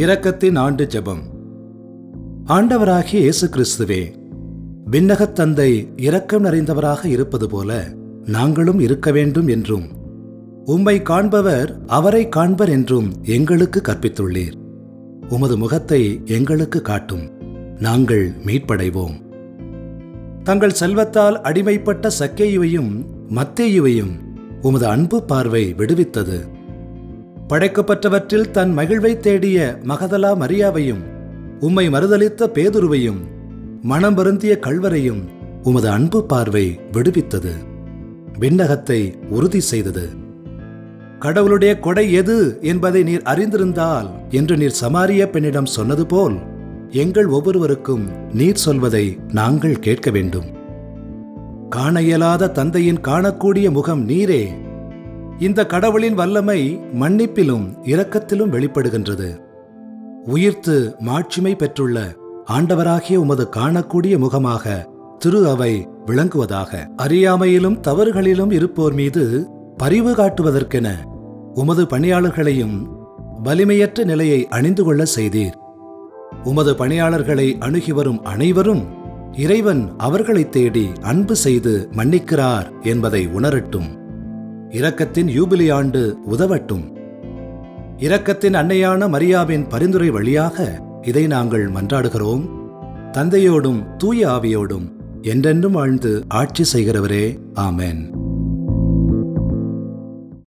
இரக்கத்தின் ஆண்டு ஜெபம். ஆண்டவராகிய இயேசு கிறிஸ்துவே விண்ணகத் தந்தை இரக்கம் நிறைந்தவராக இருப்பது போல நாங்களும் இருக்க வேண்டும் என்றும் உம்மை காண்பவர் அவரை காண்பர் என்றும் எங்களுக்கு கற்பித்துள்ளீர். உமது முகத்தை எங்களுக்கு காட்டும். நாங்கள் மீட்படைவோம். தங்கள் செல்வத்தால் அடிமைப்பட்ட சக்கேயுவையும் மத்தேயுவையும் உமது அன்பு பார்வை விடுவித்தது. படைக்கப்பட்டவற்றில் தன் மகிழ்வை தேடிய மகதலா மரியாவையும் உம்மை மறுதலித்த பேதுருவையும் மனம் வருந்திய கள்வரையும் உமது அன்பு பார்வை விடுவித்தது விண்ணகத்தை உறுதி செய்தது. கடவுளுடைய கொடை எது என்பதை நீர் அறிந்திருந்தால் என்று நீர் சமாரிய பெண்ணிடம் சொன்னது போல் எங்கள் ஒவ்வொருவருக்கும் நீர் சொல்வதை நாங்கள் கேட்க வேண்டும். காண இயலாத தந்தையின் காணக்கூடிய முகம் நீரே இந்த கடவுளின் வல்லமை மன்னிப்பிலும் இரக்கத்திலும் வெளிப்படுகின்றது. உயிர்த்து மாட்சிமை பெற்றுள்ள ஆண்டவராகிய உமது காணக்கூடிய முகமாக திரு அவை விளங்குவதாக. அறியாமையிலும் தவறுகளிலும் இருப்போர் மீது பரிவு காட்டுவதற்கென உமது பணியாளர்களையும் வலிமையற்ற நிலையை அணிந்து கொள்ள செய்தீர். உமது பணியாளர்களை அணுகி வரும் அனைவரும் இறைவன் அவர்களை தேடி அன்பு செய்து மன்னிக்கிறார் என்பதை உணரட்டும். இரக்கத்தின் யூபிலி ஆண்டு உதவட்டும். இரக்கத்தின் அன்னையான மரியாவின் பரிந்துரை வழியாக இதை நாங்கள் மன்றாடுகிறோம். தந்தையோடும் தூய ஆவியோடும் என்றென்றும் வாழ்ந்து ஆட்சி செய்கிறவரே. ஆமென்.